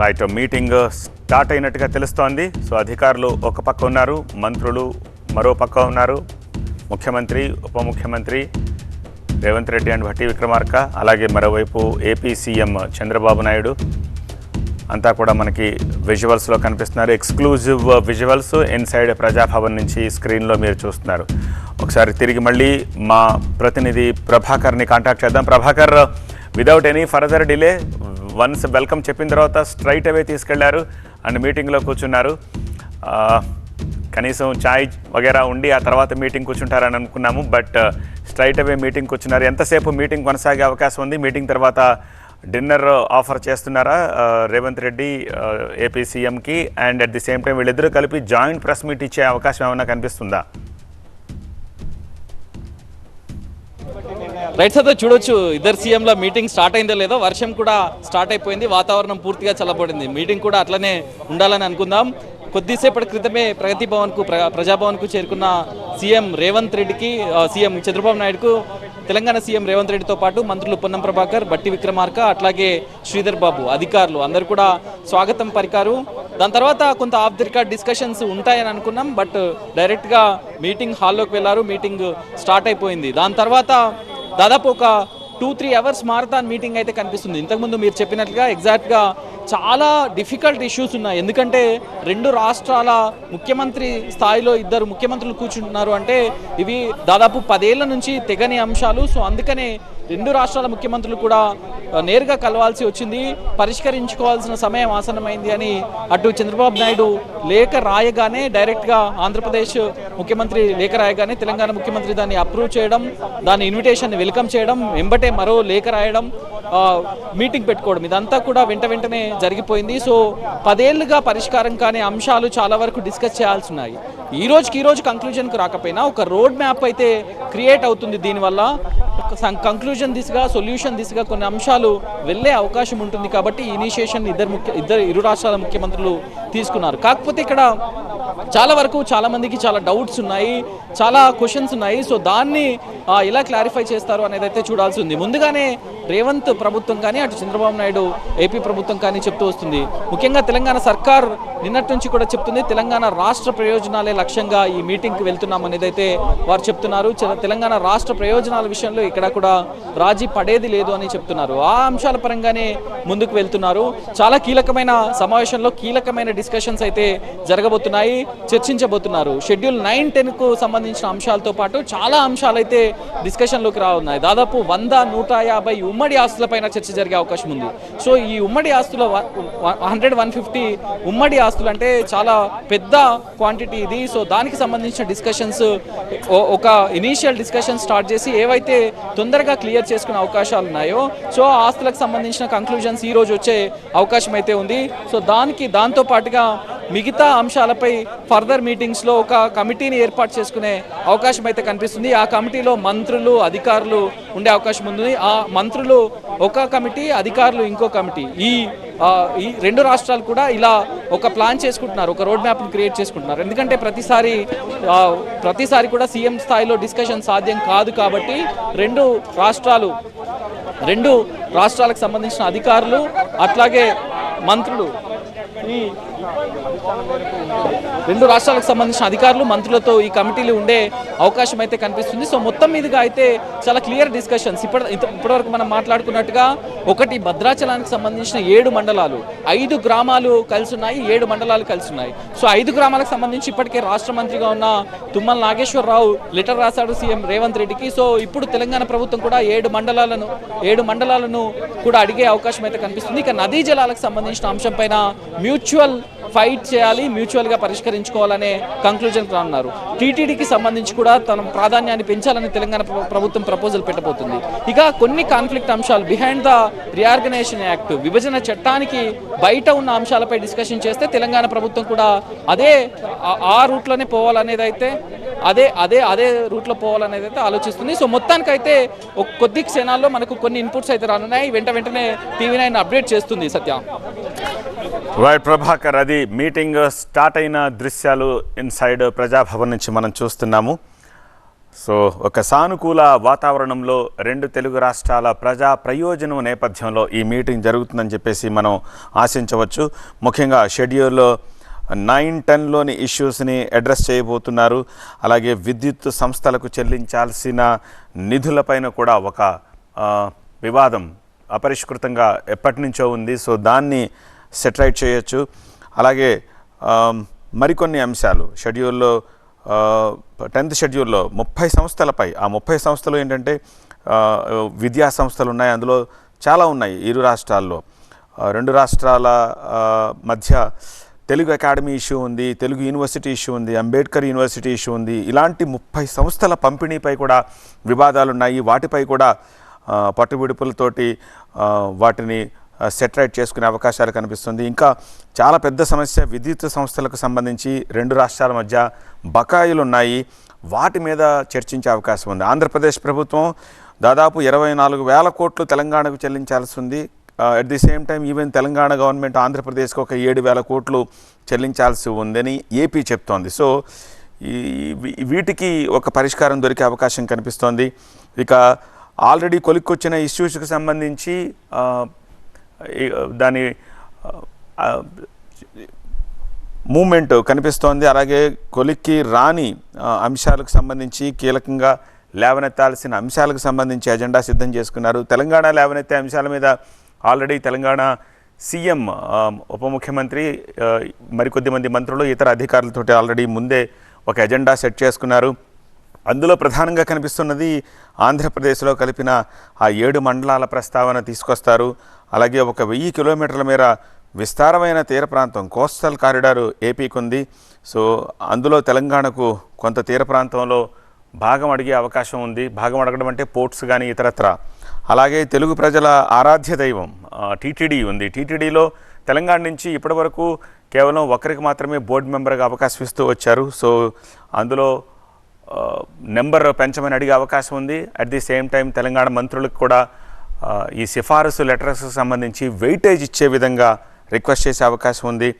Right meeting start అయినట్టుగా తెలుస్తోంది. So అధికారులు ఒక పక్క ఉన్నారు మంత్రులు మరో పక్క ఉన్నారు. ముఖ్యమంత్రి ఉప ముఖ్యమంత్రి రేవంత్ రెడ్డి అండ్ భట్టి విక్రమార్క అలాగే మరోవైపు ఏపీ సీఎం చంద్రబాబు నాయుడు అంతా కూడా మనకి విజువల్స్లో కనిపిస్తున్నారు. ఎక్స్క్లూజివ్ విజువల్స్ ఇన్సైడ్ ప్రజాభవన్ నుంచి స్క్రీన్లో మీరు చూస్తున్నారు. ఒకసారి తిరిగి మళ్ళీ మా ప్రతినిధి ప్రభాకర్ని కాంటాక్ట్ చేద్దాం. Prabhakar without any further delay once welcome చెప్పిన తర్వాత స్ట్రైట్ అవే తీసుకెళ్ళారు అండ్ మీటింగ్లో కూర్చున్నారు. కనీసం ఛాయ్ వగేరా ఉండి ఆ తర్వాత మీటింగ్ కూర్చుంటారని అనుకున్నాము బట్ స్ట్రైట్ అవే మీటింగ్ కూర్చున్నారు. ఎంతసేపు మీటింగ్ కొనసాగే అవకాశం ఉంది? మీటింగ్ తర్వాత డిన్నర్ ఆఫర్ చేస్తున్నారా? Revanth Reddy AP సీఎంకి and at the same time వీళ్ళిద్దరూ కలిపి జాయింట్ ప్రెస్ మీట్ ఇచ్చే అవకాశం ఏమైనా కనిపిస్తుందా? రైట్ సార్ చూడొచ్చు. ఇద్దరు సీఎంల మీటింగ్ స్టార్ట్ అయిందో లేదో వర్షం కూడా స్టార్ట్ అయిపోయింది వాతావరణం పూర్తిగా చల్లబడింది. మీటింగ్ కూడా అట్లనే ఉండాలని అనుకుందాం. కొద్దిసేపటి క్రితమే ప్రగతి భవన్కు ప్ర ప్రజాభవన్కు చేరుకున్న సీఎం రేవంత్ రెడ్డికి సీఎం చంద్రబాబు నాయుడుకు తెలంగాణ సీఎం రేవంత్ రెడ్డితో పాటు మంత్రులు పొన్నం ప్రభాకర్ బట్టి విక్రమార్క అట్లాగే శ్రీధర్ బాబు అధికారులు అందరు కూడా స్వాగతం పరికారు దాని తర్వాత కొంత ఆఫ్ ది రికార్డ్ డిస్కషన్స్ ఉంటాయని అనుకున్నాం బట్ డైరెక్ట్గా మీటింగ్ హాల్లోకి వెళ్ళారు మీటింగ్ స్టార్ట్ అయిపోయింది. దాని తర్వాత దాదాపు ఒక two three hours marathon meeting అయితే కనిపిస్తుంది. ఇంతకుముందు మీరు చెప్పినట్లుగా ఎగ్జాక్ట్గా చాలా డిఫికల్ట్ ఇష్యూస్ ఉన్నాయి. ఎందుకంటే రెండు రాష్ట్రాల ముఖ్యమంత్రి స్థాయిలో ఇద్దరు ముఖ్యమంత్రులు కూర్చుంటున్నారు అంటే ఇవి దాదాపు పదేళ్ళ నుంచి తెగని అంశాలు. సో అందుకనే రెండు రాష్ట్రాల ముఖ్యమంత్రులు కూడా నేరుగా కలవాల్సి వచ్చింది. పరిష్కరించుకోవాల్సిన సమయం ఆసన్నమైంది అని అటు చంద్రబాబు నాయుడు లేఖ రాయగానే డైరెక్ట్గా ఆంధ్రప్రదేశ్ ముఖ్యమంత్రి లేఖ రాయగానే తెలంగాణ ముఖ్యమంత్రి దాన్ని అప్రూవ్ చేయడం దాని ఇన్విటేషన్ వెల్కమ్ చేయడం వెంబటే మరో లేఖ రాయడం మీటింగ్ పెట్టుకోవడం ఇదంతా కూడా వెంట వెంటనే జరిగిపోయింది. సో పదేళ్ళుగా పరిష్కారం కాని అంశాలు చాలా వరకు డిస్కస్ చేయాల్సి ఉన్నాయి ఈ రోజుకి ఈ రోజు కంక్లూజన్కి రాకపోయినా ఒక రోడ్ మ్యాప్ అయితే క్రియేట్ అవుతుంది దీనివల్ల. కంక్లూజన్ దిశగా సొల్యూషన్ దిశగా కొన్ని అంశాలు వెళ్ళే అవకాశం ఉంటుంది కాబట్టి ఈ ఇనిషియేషన్ ఇద్దరు ముఖ్య ఇద్దరు ఇరు రాష్ట్రాల ముఖ్యమంత్రులు తీసుకున్నారు. కాకపోతే ఇక్కడ చాలా వరకు చాలా మందికి చాలా డౌట్స్ ఉన్నాయి చాలా క్వశ్చన్స్ ఉన్నాయి. సో దాన్ని ఎలా క్లారిఫై చేస్తారు అనేది అయితే చూడాల్సి ఉంది ముందుగానే రేవంత్ ప్రభుత్వం కానీ అటు చంద్రబాబు నాయుడు ఏపీ ప్రభుత్వం కానీ చెప్తూ వస్తుంది. ముఖ్యంగా తెలంగాణ సర్కార్ నిన్నటి నుంచి కూడా చెప్తుంది తెలంగాణ రాష్ట్ర ప్రయోజనాలే లక్ష్యంగా ఈ మీటింగ్కి వెళ్తున్నాం అనేది అయితే వారు చెప్తున్నారు. చ- తెలంగాణ రాష్ట్ర ప్రయోజనాల విషయంలో ఇక్కడ కూడా రాజీ పడేది లేదు అని చెప్తున్నారు. ఆ అంశాల పరంగానే ముందుకు వెళ్తున్నారు. చాలా కీలకమైన సమావేశంలో కీలకమైన డిస్కషన్స్ అయితే జరగబోతున్నాయి. చర్చించబోతున్నారు. షెడ్యూల్ నైన్ టెన్కు సంబంధించిన అంశాలతో పాటు చాలా అంశాలు అయితే డిస్కషన్లోకి రానున్నాయి. దాదాపు వంద నూట యాభై ఉమ్మడి ఆస్తులపైన చర్చ జరిగే అవకాశం ఉంది. సో ఈ ఉమ్మడి ఆస్తుల హండ్రెడ్ వన్ ఫిఫ్టీ ఉమ్మడి ఆస్తులు అంటే చాలా పెద్ద క్వాంటిటీ ఇది. సో దానికి సంబంధించిన డిస్కషన్స్ ఒక ఇనీషియల్ డిస్కషన్ స్టార్ట్ చేసి ఏవైతే తొందరగా క్లియర్ చేసుకునే అవకాశాలు ఉన్నాయో సో ఆస్తులకు సంబంధించిన కంక్లూజన్స్ ఈ రోజు వచ్చే అవకాశం అయితే ఉంది. సో దానికి దాంతో పాటుగా మిగతా అంశాలపై ఫర్దర్ మీటింగ్స్లో ఒక కమిటీని ఏర్పాటు చేసుకునే అవకాశం అయితే కనిపిస్తుంది. ఆ కమిటీలో మంత్రులు అధికారులు ఉండే అవకాశం ఉంది. ఆ మంత్రులు ఒక కమిటీ అధికారులు ఇంకో కమిటీ. ఈ ఈ రెండు రాష్ట్రాలు కూడా ఇలా ఒక ప్లాన్ చేసుకుంటున్నారు ఒక రోడ్ మ్యాప్ని క్రియేట్ చేసుకుంటున్నారు. ఎందుకంటే ప్రతిసారి ప్రతిసారి కూడా సీఎం స్థాయిలో డిస్కషన్ సాధ్యం కాదు కాబట్టి రెండు రాష్ట్రాలు రెండు రాష్ట్రాలకు సంబంధించిన అధికారులు అట్లాగే మంత్రులు. ఈ రెండు రాష్ట్రాలకు సంబంధించిన అధికారులు మంత్రులతో ఈ కమిటీలు ఉండే అవకాశం అయితే కనిపిస్తుంది. సో మొత్తం మీదుగా అయితే చాలా క్లియర్ డిస్కషన్స్ ఇప్పటి ఇప్పటివరకు మనం మాట్లాడుకున్నట్టుగా ఒకటి భద్రాచలానికి సంబంధించిన ఏడు మండలాలు ఐదు గ్రామాలు కలిసి ఉన్నాయి ఏడు మండలాలు కలిసి ఉన్నాయి సో ఐదు గ్రామాలకు సంబంధించి ఇప్పటికే రాష్ట్ర మంత్రిగా ఉన్న తుమ్మల నాగేశ్వరరావు లెటర్ రాశాడు సీఎం రేవంత్ రెడ్డికి. సో ఇప్పుడు తెలంగాణ ప్రభుత్వం కూడా ఏడు మండలాలను ఏడు మండలాలను కూడా అడిగే అవకాశం అయితే కనిపిస్తుంది. ఇక నదీ జలాలకు సంబంధించిన అంశం పైన మ్యూచువల్ ఫైట్ చేయాలి మ్యూచువల్గా పరిష్కరించుకోవాలనే కంక్లూజన్ రానున్నారు. టీటీడీకి సంబంధించి కూడా తన ప్రాధాన్యాన్ని పెంచాలని తెలంగాణ ప్ర- ప్రభుత్వం ప్రపోజల్ పెట్టబోతుంది. ఇక కొన్ని కాన్ఫ్లిక్ట్ అంశాలు బిహైండ్ ద రియార్గనైజేషన్ యాక్ట్ విభజన చట్టానికి బయట ఉన్న అంశాలపై డిస్కషన్ చేస్తే తెలంగాణ ప్రభుత్వం కూడా అదే ఆ- ఆ రూట్లోనే పోవాలనేది అయితే అదే అదే అదే రూట్లో పోవాలనేది అయితే ఆలోచిస్తుంది. సో మొత్తానికైతే ఒక కొద్ది క్షణాల్లో మనకు కొన్ని ఇన్పుట్స్ అయితే రానున్నాయి. వెంట వెంటనే టీవీ నైన్ అప్డేట్ చేస్తుంది సత్య. రైట్ ప్రభాకర్ అది మీటింగ్ స్టార్ట్ అయిన దృశ్యాలు ఇన్సైడ్ ప్రజాభవన్ నుంచి మనం చూస్తున్నాము. సో ఒక సానుకూల వాతావరణంలో రెండు తెలుగు రాష్ట్రాల ప్రజా ప్రయోజనం నేపథ్యంలో ఈ మీటింగ్ జరుగుతుందని చెప్పేసి మనం ఆశించవచ్చు. ముఖ్యంగా షెడ్యూల్లో నైన్ టెన్లోని ఇష్యూస్ని అడ్రస్ చేయబోతున్నారు. అలాగే విద్యుత్ సంస్థలకు చెల్లించాల్సిన నిధులపైన కూడా ఒక వివాదం అపరిష్కృతంగా ఎప్పటి నుంచో ఉంది. సో దాన్ని సెటిలైట్ చేయొచ్చు. అలాగే మరికొన్ని అంశాలు. షెడ్యూల్లో టెన్త్ షెడ్యూల్లో ముప్పై సంస్థలపై ఆ ముప్పై సంస్థలు ఏంటంటే విద్యా సంస్థలు ఉన్నాయి. అందులో చాలా ఉన్నాయి. ఇరు రాష్ట్రాల్లో రెండు రాష్ట్రాల మధ్య తెలుగు అకాడమీ ఇష్యూ ఉంది తెలుగు యూనివర్సిటీ ఇష్యూ ఉంది అంబేద్కర్ యూనివర్సిటీ ఇష్యూ ఉంది. ఇలాంటి ముప్పై సంస్థల పంపిణీపై కూడా వివాదాలు ఉన్నాయి వాటిపై కూడా పట్టుబిడుపులతోటి వాటిని సెటరైట్ చేసుకునే అవకాశాలు కనిపిస్తుంది. ఇంకా చాలా పెద్ద సమస్య విద్యుత్ సంస్థలకు సంబంధించి రెండు రాష్ట్రాల మధ్య బకాయిలు ఉన్నాయి వాటి మీద చర్చించే అవకాశం ఉంది. ఆంధ్రప్రదేశ్ ప్రభుత్వం దాదాపు ఇరవై నాలుగు వేల కోట్లు తెలంగాణకు చెల్లించాల్సి ఉంది. At the same time even Telangana government ఆంధ్రప్రదేశ్కి ఒక ఏడు వేల కోట్లు చెల్లించాల్సి ఉందని ఏపీ చెప్తోంది. సో ఈ వీటికి ఒక పరిష్కారం దొరికే అవకాశం కనిపిస్తోంది. ఇక ఆల్రెడీ కొలిక్కొచ్చిన ఇష్యూస్కి సంబంధించి uh, దాని uh, uh, మూమెంట్ కనిపిస్తోంది. అలాగే కొలిక్కి రాని అంశాలకు సంబంధించి కీలకంగా లేవనెత్తాల్సిన అంశాలకు సంబంధించి ఎజెండా సిద్ధం చేసుకున్నారు. తెలంగాణ లేవనెత్తే అంశాల మీద ఆల్రెడీ తెలంగాణ సీఎం ఉప ముఖ్యమంత్రి మరికొద్ది మంది మంత్రులు ఇతర అధికారులతోటి ఆల్రెడీ ముందే ఒక ఎజెండా సెట్ చేసుకున్నారు. అందులో ప్రధానంగా కనిపిస్తున్నది ఆంధ్రప్రదేశ్లో కలిపిన ఆ ఏడు మండలాల ప్రస్తావన తీసుకొస్తారు. అలాగే ఒక వెయ్యి కిలోమీటర్ల మేర విస్తారమైన తీర ప్రాంతం కోస్టల్ కారిడార్ ఏపీకి ఉంది. సో అందులో తెలంగాణకు కొంత తీర ప్రాంతంలో భాగం అడిగే అవకాశం ఉంది. భాగం అడగడం అంటే పోర్ట్స్ కానీ ఇతరత్ర. అలాగే తెలుగు ప్రజల ఆరాధ్య దైవం టీటీడీ ఉంది. టీటీడీలో తెలంగాణ నుంచి ఇప్పటివరకు కేవలం ఒకరికి మాత్రమే బోర్డు మెంబర్గా అవకాశం ఇస్తూ వచ్చారు. సో అందులో నెంబర్ పెంచమని అడిగే అవకాశం ఉంది. At the same time Telangana మంత్రులకు కూడా ఈ సిఫారసు లెటర్స్కి సంబంధించి వెయిటేజ్ ఇచ్చే విధంగా రిక్వెస్ట్ చేసే అవకాశం ఉంది.